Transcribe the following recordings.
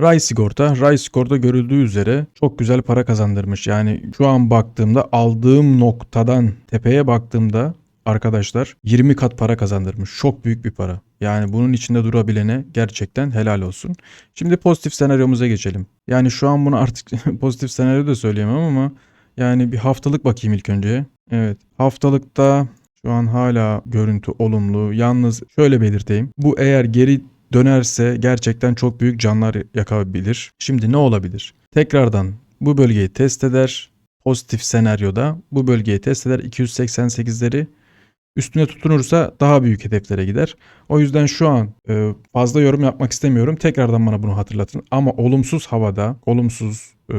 Ray sigorta, Ray sigorta görüldüğü üzere çok güzel para kazandırmış. Yani şu an baktığımda aldığım noktadan tepeye baktığımda arkadaşlar 20 kat para kazandırmış. Çok büyük bir para. Yani bunun içinde durabilene gerçekten helal olsun. Şimdi pozitif senaryomuza geçelim. Yani şu an bunu artık pozitif senaryo da söyleyemem ama yani bir haftalık bakayım ilk önce. Evet haftalıkta şu an hala görüntü olumlu. Yalnız şöyle belirteyim. Bu eğer geri dönerse gerçekten çok büyük canlar yakabilir. Şimdi ne olabilir? Tekrardan bu bölgeyi test eder. Pozitif senaryoda bu bölgeyi test eder. 288'leri üstüne tutunursa daha büyük hedeflere gider. O yüzden şu an e, fazla yorum yapmak istemiyorum. Tekrardan bana bunu hatırlatın. Ama olumsuz havada, olumsuz e,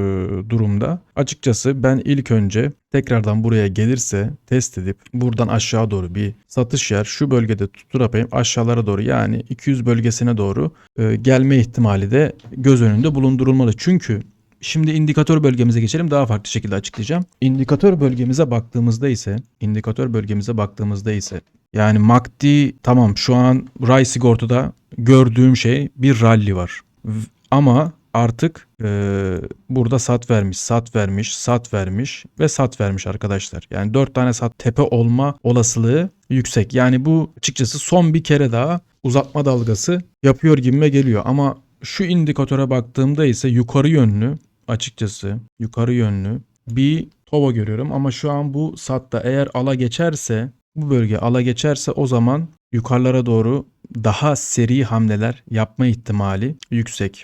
durumda açıkçası ben ilk önce tekrardan buraya gelirse test edip buradan aşağı doğru bir satış yer şu bölgede tuturapayım aşağılara doğru yani 200 bölgesine doğru e, gelme ihtimali de göz önünde bulundurulmalı. Çünkü Şimdi indikatör bölgemize geçelim. Daha farklı şekilde açıklayacağım. İndikatör bölgemize baktığımızda ise, indikatör bölgemize baktığımızda ise yani MACD tamam şu an Ray sigortada gördüğüm şey bir rally var. Ama artık e, burada sat vermiş, sat vermiş, sat vermiş ve sat vermiş arkadaşlar. Yani 4 tane sat tepe olma olasılığı yüksek. Yani bu açıkçası son bir kere daha uzatma dalgası yapıyor gibime geliyor. Ama şu indikatöre baktığımda ise yukarı yönlü açıkçası yukarı yönlü bir tova görüyorum. Ama şu an bu satta eğer ala geçerse bu bölge ala geçerse o zaman yukarılara doğru daha seri hamleler yapma ihtimali yüksek.